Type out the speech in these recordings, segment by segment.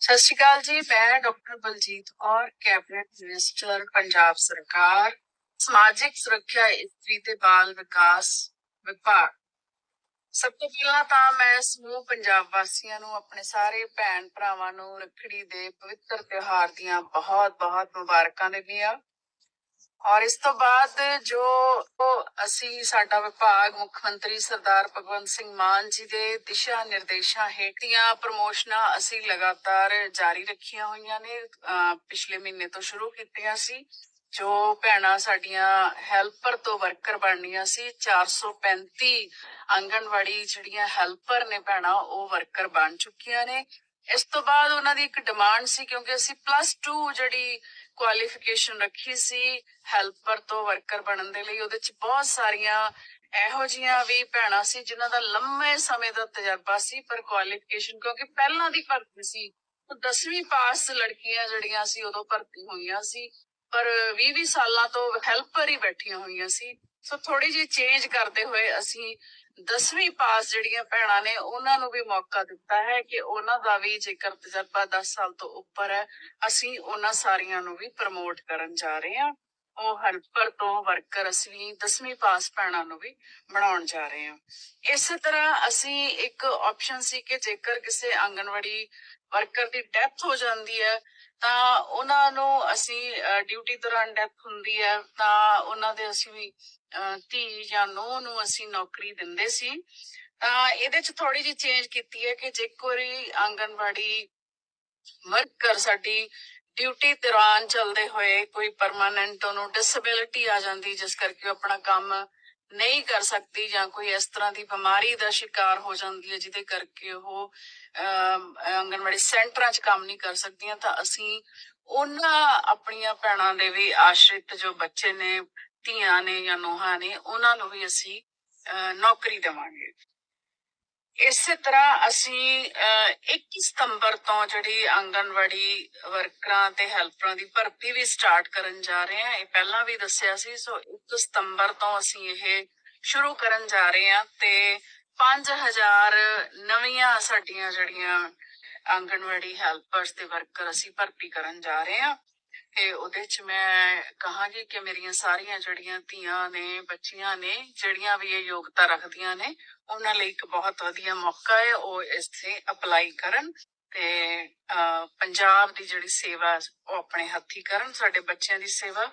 ਸਤਿ ਸ਼੍ਰੀ ਅਕਾਲ ਜੀ, ਮੈਂ ਡਾਕਟਰ ਬਲਜੀਤ ਔਰ ਕੈਬਨਿਟ ਮਿਨਿਸਟਰ, ਪੰਜਾਬ ਸਰਕਾਰ, ਸਮਾਜਿਕ ਸੁਰੱਖਿਆ ਇਸਤਰੀ ਤੇ ਬਾਲ ਵਿਕਾਸ ਵਿਭਾਗ। ਸਭ ਤੋਂ ਪਹਿਲਾਂ ਤਾਂ ਮੈਂ ਸਮੂਹ ਪੰਜਾਬ ਵਾਸੀਆਂ ਨੂੰ, ਆਪਣੇ ਸਾਰੇ ਭੈਣ ਭਰਾਵਾਂ ਨੂੰ ਰੱਖੜੀ ਦੇ ਪਵਿੱਤਰ ਤਿਉਹਾਰ ਦੀਆਂ ਬਹੁਤ-ਬਹੁਤ ਮੁਬਾਰਕਾਂ ਦਿੰਦੀ ਹਾਂ। ਔਰ ਇਸ ਤੋਂ ਬਾਅਦ ਜੋ ਅਸੀਂ ਸਾਡਾ ਵਿਭਾਗ, ਮੁੱਖ ਮੰਤਰੀ ਸਰਦਾਰ ਭਗਵੰਤ ਸਿੰਘ ਮਾਨ ਜੀ ਦੇ ਦਿਸ਼ਾ ਨਿਰਦੇਸ਼ਾਂ ਹੇਠੀਆਂ ਪ੍ਰਮੋਸ਼ਨਾਂ ਅਸੀਂ ਲਗਾਤਾਰ ਜਾਰੀ ਰੱਖੀਆਂ ਹੋਈਆਂ ਨੇ ਪਿਛਲੇ ਮਹੀਨੇ ਤੋਂ ਸ਼ੁਰੂ ਕੀਤੀਆਂ ਸੀ, ਜੋ ਭੈਣਾਂ ਸਾਡੀਆਂ ਹੈਲਪਰ ਤੋਂ ਵਰਕਰ ਬਣਨੀਆਂ ਸੀ 435 ਆਂਗਣਵਾੜੀ ਜਿਹੜੀਆਂ ਹੈਲਪਰ ਨੇ ਭੈਣਾਂ, ਉਹ ਵਰਕਰ ਬਣ ਚੁੱਕੀਆਂ ਨੇ। ਇਸ ਤੋਂ ਬਾਅਦ ਉਹਨਾਂ ਦੀ ਇੱਕ ਡਿਮਾਂਡ ਸੀ ਕਿਉਂਕਿ ਅਸੀਂ ਪਲੱਸ 2 ਜਿਹੜੀ ਕੁਆਲੀਫਿਕੇਸ਼ਨ ਰੱਖੀ ਸੀ ਹੈਲਪਰ ਤੋਂ ਵਰਕਰ ਬਣਨ ਦੇ ਲਈ, ਉਹਦੇ ਚ ਬਹੁਤ ਸਾਰੀਆਂ ਇਹੋ ਜੀਆਂ ਵੀ ਭੈਣਾਂ ਸੀ ਜਿਨ੍ਹਾਂ ਦਾ ਲੰਮੇ ਸਮੇਂ ਦਾ ਤਜਰਬਾ ਸੀ ਪਰ ਕੁਆਲੀਫਿਕੇਸ਼ਨ ਕਿਉਂਕਿ ਪਹਿਲਾਂ ਦੀ ਭਰਤੀ ਸੀ, ਉਹ 10ਵੀਂ ਪਾਸ ਲੜਕੀਆਂ ਜਿਹੜੀਆਂ ਸੀ ਉਦੋਂ ਭਰਤੀ ਹੋਈਆਂ ਸੀ, ਪਰ 20-20 ਸਾਲਾਂ ਤੋਂ ਹੈਲਪਰ ਹੀ ਬੈਠੀਆਂ ਹੋਈਆਂ ਸੀ। ਸੋ ਥੋੜੀ ਜਿਹੀ ਚੇਂਜ ਕਰਦੇ ਹੋਏ ਅਸੀਂ 10ਵੀਂ ਪਾਸ ਜਿਹੜੀਆਂ ਭੈਣਾਂ ਨੇ, ਉਹਨਾਂ ਨੂੰ ਵੀ ਮੌਕਾ ਦਿੱਤਾ ਹੈ ਕਿ ਉਹਨਾਂ ਦਾ ਵੀ ਜੇਕਰ ਤਜਰਬਾ 10 ਸਾਲ ਤੋਂ ਉੱਪਰ ਹੈ, ਅਸੀਂ ਉਹਨਾਂ ਸਾਰੀਆਂ ਨੂੰ ਵੀ ਪ੍ਰਮੋਟ ਕਰਨ ਜਾ ਰਹੇ ਹਾਂ। ਉਹ ਹੈਲਪਰ ਤੋਂ ਵਰਕਰ ਅਸੀਂ 10ਵੀਂ ਪਾਸ ਭੈਣਾਂ ਨੂੰ ਵੀ ਬਣਾਉਣ ਜਾ ਰਹੇ ਹਾਂ। ਇਸੇ ਤਰ੍ਹਾਂ ਅਸੀਂ ਇੱਕ ਆਪਸ਼ਨ ਸੀ ਕਿ ਜੇਕਰ ਕਿਸੇ ਆਂਗਣਵਾੜੀ ਵਰਕਰ ਦੀ ਡੈਥ ਹੋ ਜਾਂਦੀ ਹੈ, ਤਾਂ ਉਹਨਾਂ ਨੂੰ ਅਸੀਂ ਡਿਊਟੀ ਦੌਰਾਨ ਡੈਥ ਹੁੰਦੀ ਹੈ, ਤਾਂ ਉਹਨਾਂ ਦੇ ਅਸੀਂ ਧੀ ਜਾਂ ਨੂੰਹ ਨੂੰ ਅਸੀਂ ਨੌਕਰੀ ਦਿੰਦੇ ਸੀ। ਤਾਂ ਇਹਦੇ ਚ ਥੋੜੀ ਜਿਹੀ ਚੇਂਜ ਕੀਤੀ ਹੈ ਕਿ ਜੇ ਕੋਈ ਆਂਗਣਵਾੜੀ ਵਰਕਰ ਸਾਡੀ ਡਿਊਟੀ ਦੌਰਾਨ ਚੱਲਦੇ ਹੋਏ ਕੋਈ ਪਰਮਾਨੈਂਟ ਉਹਨੂੰ ਡਿਸੇਬਿਲਿਟੀ ਆ ਜਾਂਦੀ ਜਿਸ ਕਰਕੇ ਉਹ ਆਪਣਾ ਕੰਮ ਨਹੀਂ ਕਰ ਸਕਦੀ ਜਾਂ ਕੋਈ ਇਸ ਤਰ੍ਹਾਂ ਦੀ ਬਿਮਾਰੀ ਦਾ ਸ਼ਿਕਾਰ ਹੋ ਜਾਂਦੀ ਹੈ ਜਿਹਦੇ ਕਰਕੇ ਉਹ ਅਮ, ਸੈਂਟਰਾਂ 'ਚ ਕੰਮ ਨਹੀਂ ਕਰ ਸਕਦੀਆਂ। ਤਾਂ ਅਸੀਂ ਉਹਨਾਂ ਆਪਣੀਆਂ ਭੈਣਾਂ ਦੇ ਵੀ ਆਸ਼ਰਿਤ ਜੋ ਬੱਚੇ ਨੇ ਧੀਆਂ ਨੇ ਜਾਂ ਨੋਹਾਂ ਨੇ ਉਹਨਾਂ ਨੂੰ ਵੀ ਅਸੀਂ ਨੌਕਰੀ ਦੇਵਾਂਗੇ। ਇਸੇ ਤਰ੍ਹਾਂ ਅਸੀਂ ਅਹ, 21 ਸਤੰਬਰ ਤੋਂ ਜਿਹੜੀ ਆਂਗਣਵਾੜੀ ਵਰਕਰਾਂ ਤੇ ਹੈਲਪਰਾਂ ਦੀ ਭਰਤੀ ਵੀ ਸਟਾਰਟ ਕਰਨ ਜਾ ਰਹੇ ਹਾਂ। ਇਹ ਪਹਿਲਾਂ ਵੀ ਦੱਸਿਆ ਸੀ ਸੋ 1 ਸਤੰਬਰ ਤੋਂ ਅਸੀਂ ਇਹ ਸ਼ੁਰੂ ਕਰਨ ਜਾ ਰਹੇ ਹਾਂ ਤੇ 5000 ਨਵੀਆਂ ਸਾਡੀਆਂ ਜਿਹੜੀਆਂ ਆਂਗਣਵਾੜੀ ਹੈਲਪਰਸ ਤੇ ਵਰਕਰ ਅਸੀਂ ਭਰਤੀ ਕਰਨ ਜਾ ਰਹੇ ਹਾਂ। ਤੇ ਉਹਦੇ ਚ ਮੈਂ ਕਹਾਂਗੀ ਕਿ ਮੇਰੀਆਂ ਸਾਰੀਆਂ ਜਿਹੜੀਆਂ ਧੀਆਂ ਨੇ, ਬੱਚੀਆਂ ਨੇ, ਜਿਹੜੀਆਂ ਵੀ ਇਹ ਯੋਗਤਾ ਰੱਖਦੀਆਂ ਨੇ, ਉਹਨਾਂ ਲਈ ਇੱਕ ਬਹੁਤ ਵਧੀਆ ਮੌਕਾ ਹੈ ਉਹ ਇਸ ਤੇ ਅਪਲਾਈ ਕਰਨ ਤੇ ਪੰਜਾਬ ਦੀ ਜਿਹੜੀ ਸੇਵਾ ਉਹ ਆਪਣੇ ਹੱਥੀ ਕਰਨ, ਸਾਡੇ ਬੱਚਿਆਂ ਦੀ ਸੇਵਾ।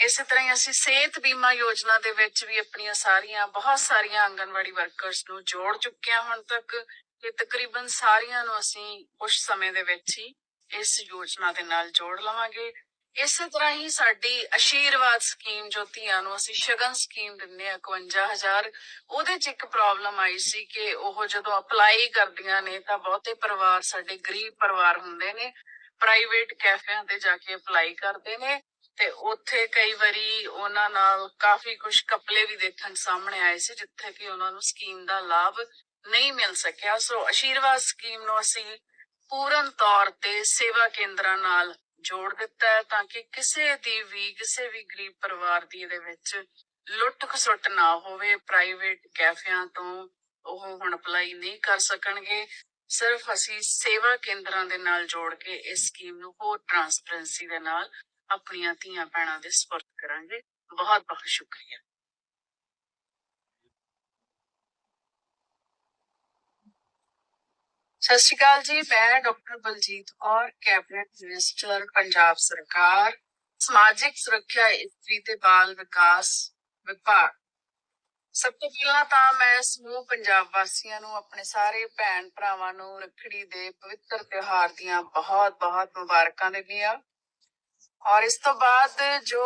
ਇਸੇ ਤਰ੍ਹਾਂ ਹੀ ਅਸੀਂ ਸਿਹਤ ਬੀਮਾ ਯੋਜਨਾ ਦੇ ਵਿੱਚ ਵੀ ਆਪਣੀਆਂ ਸਾਰੀਆਂ, ਬਹੁਤ ਸਾਰੀਆਂ ਆਂਗਨਵਾੜੀ ਵਰਕਰਸ ਨੂੰ ਜੋੜ ਚੁੱਕੇ ਹਾਂ ਹੁਣ ਤੱਕ ਤੇ ਤਕਰੀਬਨ ਸਾਰੀਆਂ ਨੂੰ ਅਸੀਂ ਕੁਝ ਸਮੇਂ ਦੇ ਵਿੱਚ ਹੀ ਇਸ ਯੋਜਨਾ ਦੇ ਨਾਲ ਜੋੜ ਲਵਾਂਗੇ। ਇਸੇ ਤਰ੍ਹਾਂ ਹੀ ਸਾਡੀ ਆਸ਼ੀਰਵਾਦ ਸਕੀਮ ਜੋ ਧੀਆਂ ਨੂੰ ਅਸੀਂ ਸ਼ਗਨ ਸਕੀਮ ਦਿੰਦੇ ਆ 51000 ਉਹਦੇ ਚ ਇੱਕ ਪ੍ਰੋਬਲਮ ਆਈ ਸੀ ਕਿ ਉਹ ਜਦੋਂ ਅਪਲਾਈ ਕਰਦੀਆਂ ਨੇ ਤਾਂ ਬਹੁਤੇ ਪਰਿਵਾਰ ਸਾਡੇ ਗਰੀਬ ਪਰਿਵਾਰ ਹੁੰਦੇ ਨੇ ਪ੍ਰਾਈਵੇਟ ਕੈਫਿਆਂ ਤੇ ਜਾ ਕੇ ਅਪਲਾਈ ਕਰਦੇ ਨੇ ਤੇ ਉੱਥੇ ਕਈ ਵਾਰੀ ਉਹਨਾਂ ਨਾਲ ਕਾਫੀ ਕੁਝ ਕਪਲੇ ਵੀ ਦੇਖਣ ਸਾਹਮਣੇ ਆਏ ਸੀ, ਜਿੱਥੇ ਕਿ ਉਹਨਾਂ ਨੂੰ ਸਕੀਮ ਦਾ ਲਾਭ ਨਹੀਂ ਮਿਲ ਸਕਿਆ। ਸੋ ਆਸ਼ੀਰਵਾਦ ਸਕੀਮ ਨੂੰ ਅਸੀਂ ਪੂਰਨ ਤੌਰ ਤੇ ਸੇਵਾ ਕੇਂਦਰਾਂ ਨਾਲ ਜੋੜ ਦਿੱਤਾ ਹੈ ਤਾਂ ਕਿ ਕਿਸੇ ਦੀ ਵੀ, ਕਿਸੇ ਵੀ ਗਰੀਬ ਪਰਿਵਾਰ ਦੀ ਇਹਦੇ ਵਿੱਚ ਲੁੱਟ ਖਸੁੱਟ ਨਾ ਹੋਵੇ। ਪ੍ਰਾਈਵੇਟ ਕੈਫਿਆਂ ਤੋਂ ਉਹ ਹੁਣ ਅਪਲਾਈ ਨਹੀਂ ਕਰ ਸਕਣਗੇ। ਸਿਰਫ ਅਸੀਂ ਸੇਵਾ ਕੇਂਦਰਾਂ ਦੇ ਨਾਲ ਜੋੜ ਕੇ ਇਸ ਸਕੀਮ ਨੂੰ ਹੋਰ ਟਰਾਂਸਪੇਰੈਂਸੀ ਦੇ ਨਾਲ ਆਪਣੀਆਂ ਧੀਆਂ ਭੈਣਾਂ ਦੇ ਸਪੁਰਦ ਕਰਾਂਗੇ। ਬਹੁਤ ਬਹੁਤ ਸ਼ੁਕਰੀਆ। ਸਤਿ ਸ਼੍ਰੀ ਅਕਾਲ ਜੀ, ਮੈਂ ਡਾਕਟਰ ਬਲਜੀਤ ਔਰ ਕੈਬਨਿਟ ਮਿਨਿਸਟਰ, ਪੰਜਾਬ ਸਰਕਾਰ, ਸਮਾਜਿਕ ਸੁਰੱਖਿਆ ਇਸਤਰੀ ਤੇ ਬਾਲ ਵਿਕਾਸ ਵਿਭਾਗ। ਸਭ ਤੋਂ ਪਹਿਲਾਂ ਤਾਂ ਮੈਂ ਸਮੂਹ ਪੰਜਾਬ ਵਾਸੀਆਂ ਨੂੰ, ਆਪਣੇ ਸਾਰੇ ਭੈਣ ਭਰਾਵਾਂ ਨੂੰ, ਰੱਖੜੀ ਦੇ ਪਵਿੱਤਰ ਤਿਉਹਾਰ ਦੀਆਂ ਬਹੁਤ-ਬਹੁਤ ਮੁਬਾਰਕਾਂ ਦਿੰਦੀ ਹਾਂ। ਔਰ ਇਸ ਤੋਂ ਬਾਅਦ ਜੋ